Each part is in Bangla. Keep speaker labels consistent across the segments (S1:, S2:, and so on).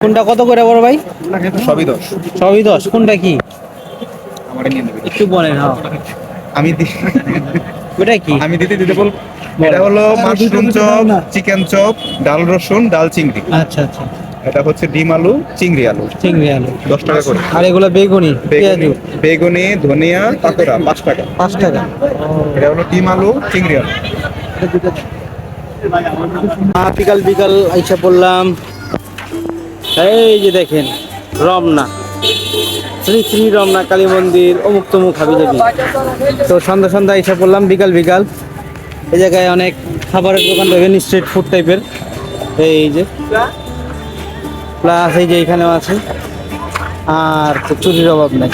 S1: কোনটা কত করে বড় ভাই?
S2: সবই দোষ
S1: সবই দশ। কোনটা কি? একটু বলেন হ্যাঁ।
S2: আমি দি-
S1: ওটা কি?
S2: আমি দিতে দিতে বল এটা হলো মাশরুম চপ চিকেন চপ ডাল রসুন ডাল চিংড়ি।
S1: আচ্ছা আচ্ছা।
S2: এটা হচ্ছে ডিম আলু চিংড়ি আলু।
S1: চিংড়ি আলু।
S2: দশ টাকা করে।
S1: আর এগুলো বেগুনি পেঁয়াজু?
S2: বেগুনি বেগুনি ধনিয়া পাকোড়া পাঁচ টাকা।
S1: পাঁচ টাকা।
S2: এটা হলো ডিম আলু চিংড়ি আলু।
S1: বিকাল বিকাল আইসা পড়লাম। এই যে দেখেন, রমনা। শ্রী শ্রী রমনা কালী মন্দির অমুক তমুক হাবি যাবি তো সন্ধ্যা সন্ধ্যা আইসা পড়লাম, বিকাল বিকাল। এই জায়গায় অনেক খাবারের দোকান পাবেন স্ট্রিট ফুড টাইপের এই যে। প্লাস এই যে এখানেও আছে। আর তো চুরির অভাব নেই।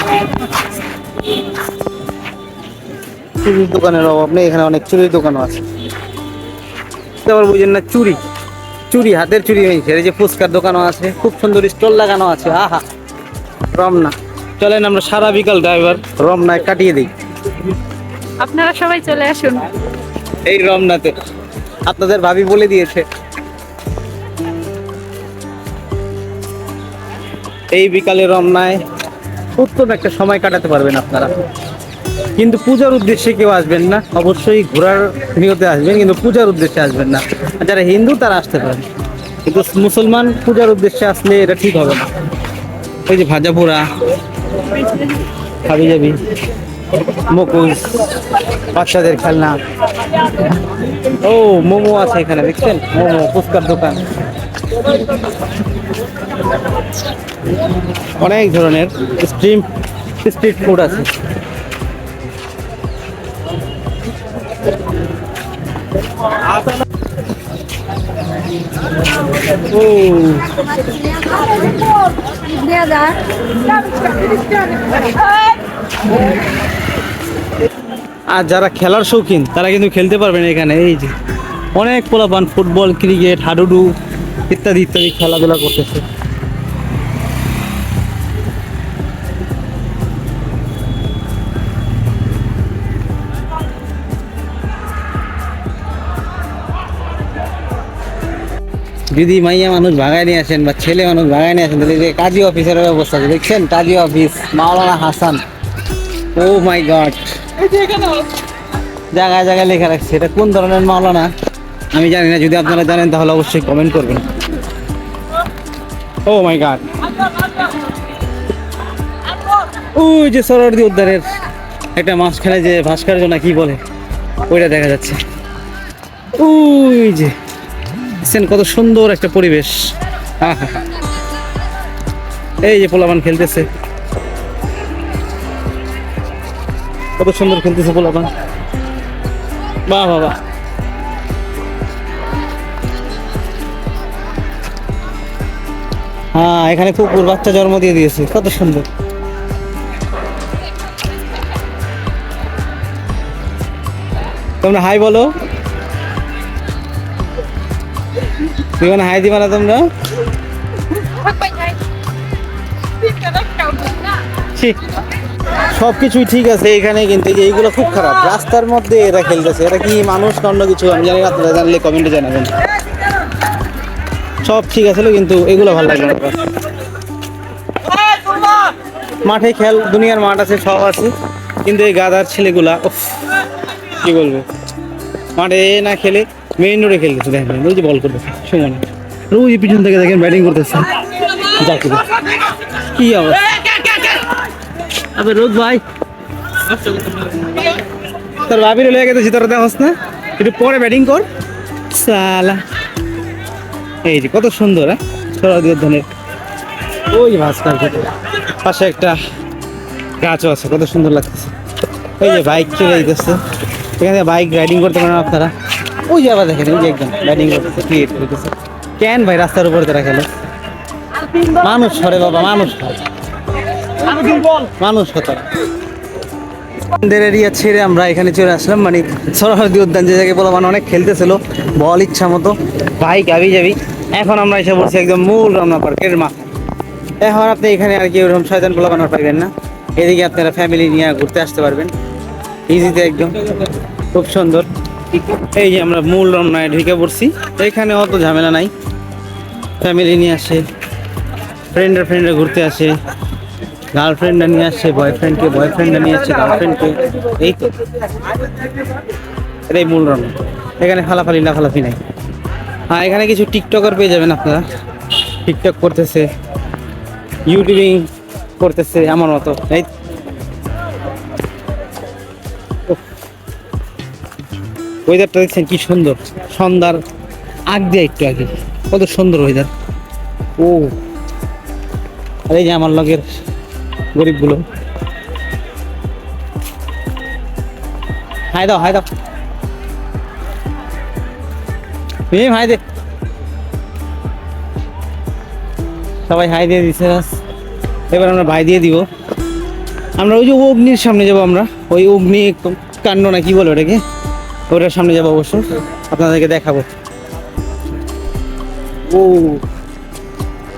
S1: চুরির দোকানের অভাব নেই, এখানে অনেক চুরির দোকানও আছে। আবার বুঝেন না চুরি। চুরি হাতের চুরি হয়েছে। এই যে ফুচকার দোকানও আছে খুব সুন্দর স্টল লাগানো আছে আহা। রমনা। চলেন আমরা সারা বিকাল ড্রাইভার রমনায় কাটিয়ে দিই।
S3: আপনারা সবাই চলে আসুন।
S1: এই রমনাতে। আপনাদের ভাবি বলে দিয়েছে। এই বিকালে রমনায় উত্তম একটা সময় কাটাতে পারবেন আপনারা। কিন্তু পূজার উদ্দেশ্যে কেউ আসবেন না। অবশ্যই ঘোরার নিয়তে আসবেন, কিন্তু পূজার উদ্দেশ্যে আসবেন না। যারা হিন্দু, তারা আসতে পারেন। কিন্তু মুসলমান পূজার উদ্দেশ্যে আসলে এটা ঠিক হবে না। ওই যে ভাজা পোড়া, হাবি যাবি মকুজ বাচ্চাদের খেলনা। ও, মোমো আছে এখানে, দেখছেন? মোমো, ফুচকার দোকান। অনেক ধরনের স্ট্রিম স্ট্রিট ফুড আছে। আর যারা খেলার শৌখিন, তারা কিন্তু খেলতে পারবেন এখানে। এই যে অনেক পোলাপান ফুটবল, ক্রিকেট, হাডুডু ইত্যাদি ইত্যাদি খেলাধুলা করতেছে। যদি মাইয়া মানুষ ভাগায় নিয়ে আসেন বা ছেলে মানুষ ভাগায় নিয়ে আসেন, তাহলে যে কাজী অফিসের ব্যবস্থা আছে, দেখছেন? Kazi office, Maulana Hasan. Oh my god জায়গায় জায়গায় লেখা রাখছে, এটা কোন ধরনের মাওলানা? আমি জানি না, যদি আপনারা জানেন, তাহলে অবশ্যই কমেন্ট করবেন। ও মাই গড ওই যে সরোয়ার্দি উদ্ধারের একটা মাঝখানে যে ভাস্কর্য না কি বলে, ওইটা দেখা যাচ্ছে। ওই যে দেখছেন কত সুন্দর একটা পরিবেশ। এই যে পোলাপান খেলতেছে। কত সুন্দর খেলতেছে পোলাপান। বাহ বাবা হ্যাঁ এখানে কুকুর বাচ্চা জন্ম দিয়ে দিয়েছে। কত সুন্দর। তোমরা হাই বলো। মানে হাই দিবা না তোমরা? ছি। সবকিছুই ঠিক আছে এখানে কিন্তু, এইগুলো খুব খারাপ। রাস্তার মধ্যে এরা খেলতেছে এটা কি মানুষ না অন্য কিছু? আমি জানি আপনারা জানলে কমেন্টে জানাবেন। সব ঠিক আছে কিন্তু, এগুলো ভালো লাগবে না। মাঠে খেল, দুনিয়ার মাঠ আছে, সব আছে। কিন্তু এই গাদার ছেলেগুলা কি বলব? মাঠে না খেলে মেইন রোডে খেলতেছে দেখেন ওই যে বল করতেছে সুমনে ওই যে পিছন থেকে দেখেন ব্যাটিং করতেছে। কি অবস্থা? আবে রোগ ভাই। তোর ভাবির লয়ে গেছে তোর দেখস না? একটু পরে ব্যাটিং কর। সালা। এই যে কত সুন্দর হ্যাঁ? সরদীয় ধনের ওই ভাস্কর পাশে একটা গাছও আছে কত সুন্দর লাগতেছে। এই যে বাইক চলে যেতেছে এখানে বাইক রাইডিং করতে পারেন আপনারা। ওই যে আবার দেখেন ওই যে একদম রাইডিং করতেছে ক্রিয়েট করতেছে কেন ভাই রাস্তার উপরে তারা খেলে? মানুষ সরে বাবা মানুষ মানুষ হতো আমাদের এরিয়া ছেড়ে আমরা এখানে চলে আসলাম মানে সরস্বতী উদ্যান যে জায়গায় বলো মানে অনেক খেলতেছিল বল ইচ্ছা মতো। বাইক আবি যাবি এখন আমরা এসে বলছি একদম মূল রমনা পার্কের মা এখন আপনি এখানে আর কি ওরকম শয়তান পোলা বানার পাইবেন না। এদিকে আপনারা ফ্যামিলি নিয়ে ঘুরতে আসতে পারবেন। ইজিতে একদম। খুব সুন্দর। এই যে আমরা মূল রমনায় ঢুকে পড়ছি। এখানে অত ঝামেলা নাই। ফ্যামিলি নিয়ে আসে ফ্রেন্ডরা ফ্রেন্ডরা ঘুরতে আসে গার্লফ্রেন্ডরা নিয়ে আসছে বয়ফ্রেন্ডকে বয়ফ্রেন্ডরা নিয়ে আসছে গার্লফ্রেন্ডকে এই তো। এটাই মূল রং এখানে ফালাফালি না ফালাফি নাই। হ্যাঁ এখানে কিছু টিকটকার পেয়ে যাবেন আপনারা। টিকটক করতেছে ইউটিউবিং করতেছে, আমার মতো। এই ওয়েদারটা দেখছেন কি সুন্দর। সন্ধ্যার আগ দিয়ে একটু আগে। কত সুন্দর ওয়েদার ও। আর এই যে আমার লগের গরিবগুলো। হাই দাও হাই দাও। মিম হাই দে। সবাই হাই দিয়ে দিচ্ছে। এবার আমরা ভাই দিয়ে দিব। আমরা ওই যে অগ্নির সামনে যাব আমরা। ওই অগ্নি কাণ্ড না কি বলে ওটাকে? ওটার সামনে যাব অবশ্য। আপনাদেরকে দেখাবো। ও,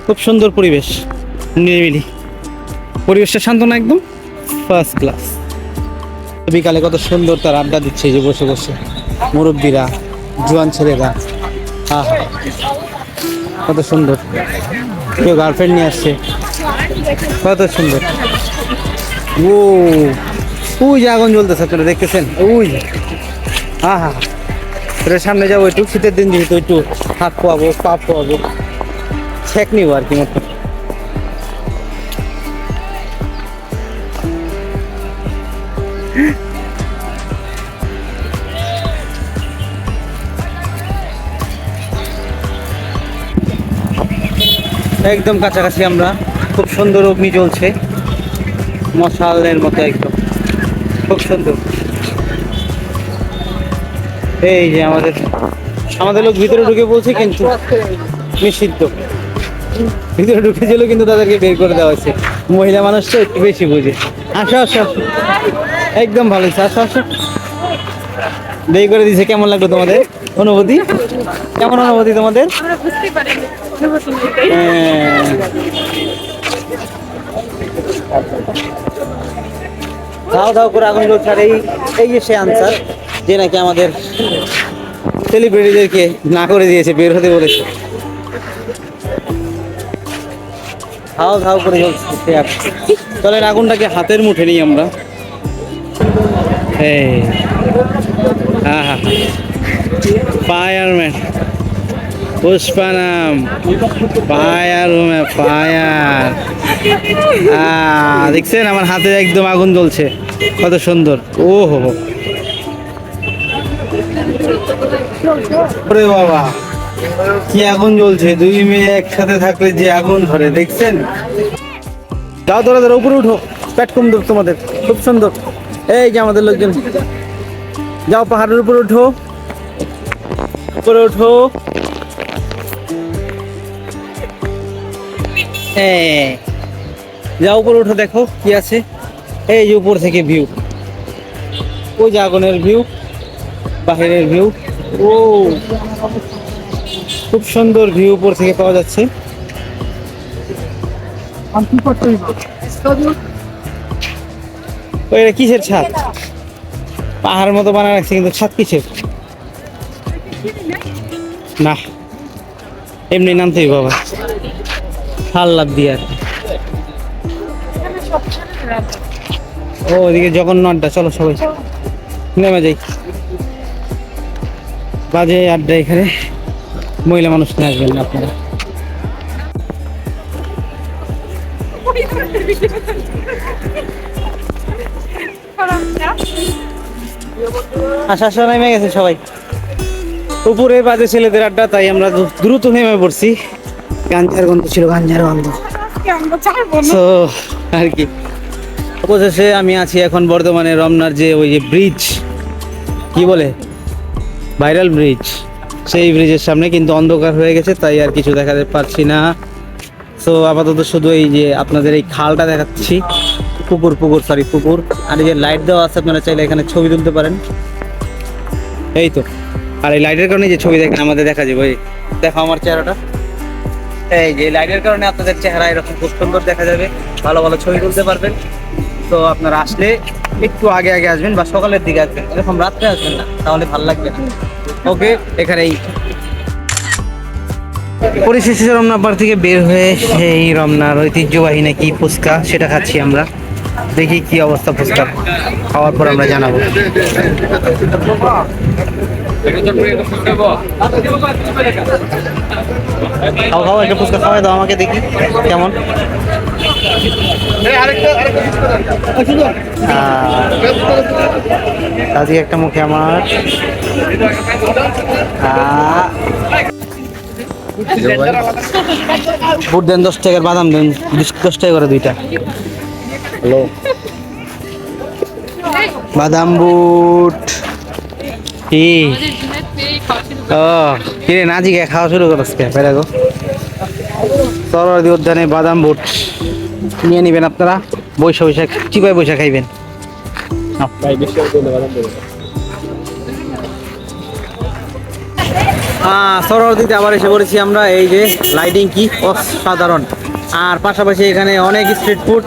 S1: খুব সুন্দর পরিবেশ। নিরিবিলি। পরিবেশটা শান্ত না একদম? ফার্স্ট ক্লাস বিকালে কত সুন্দর তার আড্ডা দিচ্ছে যে বসে বসে। মুরব্বীরা, জোয়ান ছেলেরা। হা হা কত সুন্দর। কেউ গার্লফ্রেন্ড নিয়ে আসছে। কত সুন্দর। ও, ওই যে আগুন জ্বলতেছে, আপনারা দেখতেছেন? ওই যে। হা হা সামনে যাব একটু, শীতের দিন যেহেতু একটু হাত পোয়াবো, পা পোয়াবো। ছেক নিবো আর কি একদম কাছাকাছি আমরা, খুব সুন্দর অগ্নি জ্বলছে। মশালের মতো একদম। খুব সুন্দর। এই যে আমাদের আমাদের লোক ভিতরে ঢুকে বলছে কিন্তু নিষিদ্ধ। ভিতরে ঢুকেছিল কিন্তু তাদেরকে বের করে দেওয়া হয়েছে। মহিলা মানুষ তো একটু বেশি বুঝে। আসো আসো একদম ভালো হয়েছে। আসো আসো। বের করে দিছে কেমন লাগল তোমাদের? অনুভূতি? কেমন অনুভূতি তোমাদের?
S3: নিতে।
S1: হ্যাঁ। ধাও করে আগুন আর এই এই যে সে আনসার যে নাকি আমাদের সেলিব্রিটিদেরকে না করে দিয়েছে, বের হতে বলেছে। ধাও ধাও করে আগুন। চলেন, আগুনটাকে হাতের মুঠে নিই আমরা। এই। হ্যাঁ হ্যাঁ ফায়ারম্যান পুষ্পানাম। ফায়ার ফায়ার দেখছেন? আমার হাতে একদম আগুন জ্বলছে। কত সুন্দর। ও হো হো ওরে বাবা, কি আগুন জ্বলছে? দুই মেয়ে একসাথে থাকলে যে আগুন ধরে, দেখছেন? যাও ধরে ধরে, উপরে উঠো। পেট কম দূর তোমাদের, খুব সুন্দর। এই যে আমাদের লোকজন। যাও, পাহাড়ের উপরে উঠো। উপরে উঠো। হ্যাঁ। যা উপরে উঠে, দেখো কি আছে। এই যে উপর থেকে ভিউ ওই যে আগুনের ভিউ বাহিরের ভিউ ও। খুব সুন্দর ভিউ উপর থেকে পাওয়া যাচ্ছে। এটা কিসের ছাদ? পাহাড়ের মতো বানায় রাখছে কিন্তু ছাদ কিসের? না এমনি নামতেই বাবা। হাল লাভ দিয়ে আর। ও ওদিকে জগন্নাথটা চলো সবাই। নেমে যাই। বাজে আড্ডা এখানে। মহিলা মানুষ নিয়ে আসবেন না আপনারা? আশা আশা নেমে গেছে সবাই। উপরে বাজে ছেলেদের আড্ডা, তাই আমরা দ্রুত নেমে পড়ছি। গাঞ্জার গন্ধ ছিল গাঞ্জার গন্ধ। তো আর কি। অবশেষে আমি আছি এখন বর্ধমানে রমনার যে ওই যে ব্রিজ কি বলে? ভাইরাল ব্রিজ সেই ব্রিজের সামনে কিন্তু অন্ধকার হয়ে গেছে, তাই আর কিছু দেখাতে পারছি না। তো আপাতত শুধু এই যে আপনাদের এই খালটা দেখাচ্ছি। পুকুর পুকুর সরি পুকুর। আর এই যে লাইট দেওয়া আছে, আপনারা চাইলে এখানে ছবি তুলতে পারেন। এই তো। আর এই লাইটের কারণে যে ছবি দেখেন আমাদের দেখা যাবে। ওই দেখো আমার চেহারাটা। এই যে লাইটের কারণে আপনাদের চেহারা এরকম খুব সুন্দর দেখা যাবে। ভালো ভালো ছবি তুলতে পারবেন। তো আপনারা আসলে একটু আগে আগে আসবেন বা সকালের দিকে আসবেন, এরকম রাত্রে আসবেন না, তাহলে ভালো লাগবে না। ওকে এখানেই পরিশেষে রমনা পার্ক থেকে বের হয়ে সেই রমনার ঐতিহ্যবাহী নাকি ফুচকা, সেটা খাচ্ছি আমরা। দেখি কি অবস্থা ফুচকা খাওয়ার পর আমরা জানাব। খাওয়া খাও, একটা ফুচকা খাওয়াই দাও আমাকে দেখি, কেমন? কাজী একটা মুখে আমার। বুট দেন দশ টাকার বাদাম দেন বিশ দশ টাকা করে দুইটা। হ্যালো। বাদাম বুট। কি? ও কিরে নাজিকে খাওয়া শুরু করছ কে পেরে গো। সরদি উদ্যানে বাদাম বুট। নিয়ে নেবেন আপনারা? বৈশা বৈশাখ। চিপায় বৈশা খাইবেন? সরহদিতে আবার এসে পড়েছি আমরা এই যে লাইটিং কি অসাধারণ। আর পাশাপাশি এখানে অনেক স্ট্রিট ফুড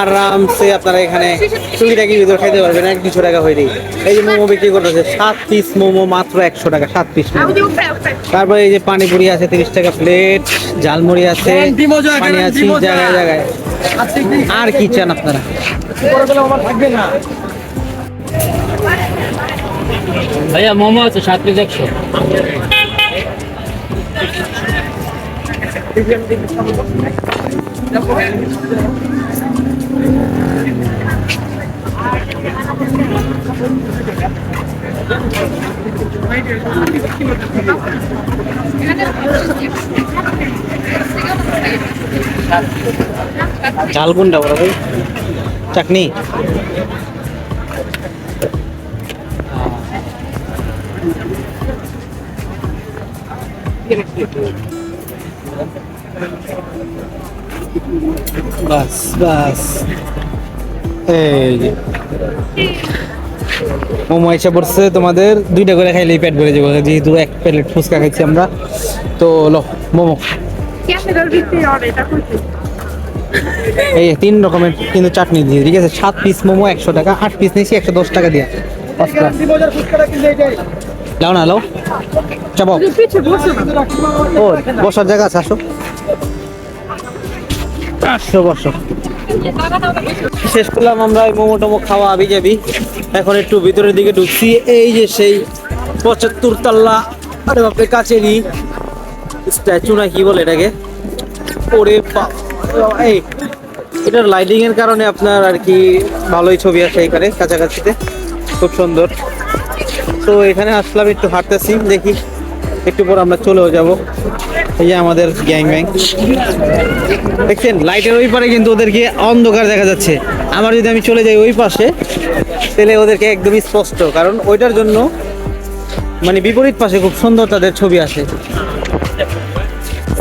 S1: আরামসে আপনারা এখানে সুবিধা কি ভিতরে খাইতে পারবেন এক দুশো টাকা হয়ে এই যে মোমো বিক্রি করতেছে সাত পিস মোমো মাত্র একশো টাকা সাত পিস মোমো। তারপরে এই যে পানিপুরি আছে তিরিশ টাকা প্লেট ঝালমুড়ি আছে পানি আছে জায়গায় জায়গায়। আর কি চান আপনারা?
S4: ভাইয়া মোমো আছে সাত পিস একশো।
S1: ঝাল কোনটা বড় ভাই। চাটনি বাস বাস। এই মোমো এসে পড়ছে তোমাদের। দুইটা করে খাইলেই পেট ভরে যাবে। যেহেতু এক প্লেট ফুচকা খাইছি আমরা। তো লো মোমো। এই তিন রকমের কিন্তু চাটনি দিয়ে ঠিক আছে? সাত পিস মোমো একশো টাকা আট পিস নিয়েছি একশো দশ টাকা দিয়ে। লাও না লাও। চাপাও। ও বসার জায়গা আছে আসো। আসো বসো। শেষ করলাম আমরা এই মোমো টোমো খাওয়া আবি যাবি এখন একটু ভিতরের দিকে ঢুকছি। এই যে সেই পঁচাত্তর তাল্লা আরে বাপরে কাছেরই স্ট্যাচু না কি বলে এটাকে? ওরে এই এটার লাইটিং এর কারণে আপনার আর কি ভালোই ছবি আসে এখানে কাছাকাছিতে। খুব সুন্দর। তো এখানে আসলাম একটু হাঁটতেছি দেখি একটু পর আমরা চলেও যাব। এই যে আমাদের গ্যাং ব্যাং। দেখছেন, লাইটের ওই পারে কিন্তু ওদেরকে অন্ধকার দেখা যাচ্ছে। আমার যদি আমি চলে যাই ওই পাশে, তাহলে ওদেরকে একদমই স্পষ্ট, কারণ ওইটার জন্য মানে বিপরীত পাশে খুব সুন্দর তাদের ছবি আসে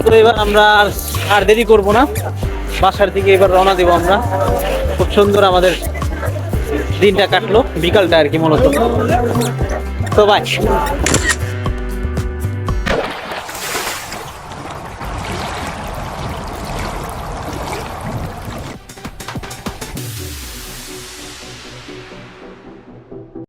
S1: তো এবার আমরা আর আর দেরি করব না। বাসার দিকে এবার রওনা দেবো আমরা। খুব সুন্দর আমাদের দিনটা কাটলো, বিকালটা আর কি মূলত। তো বাই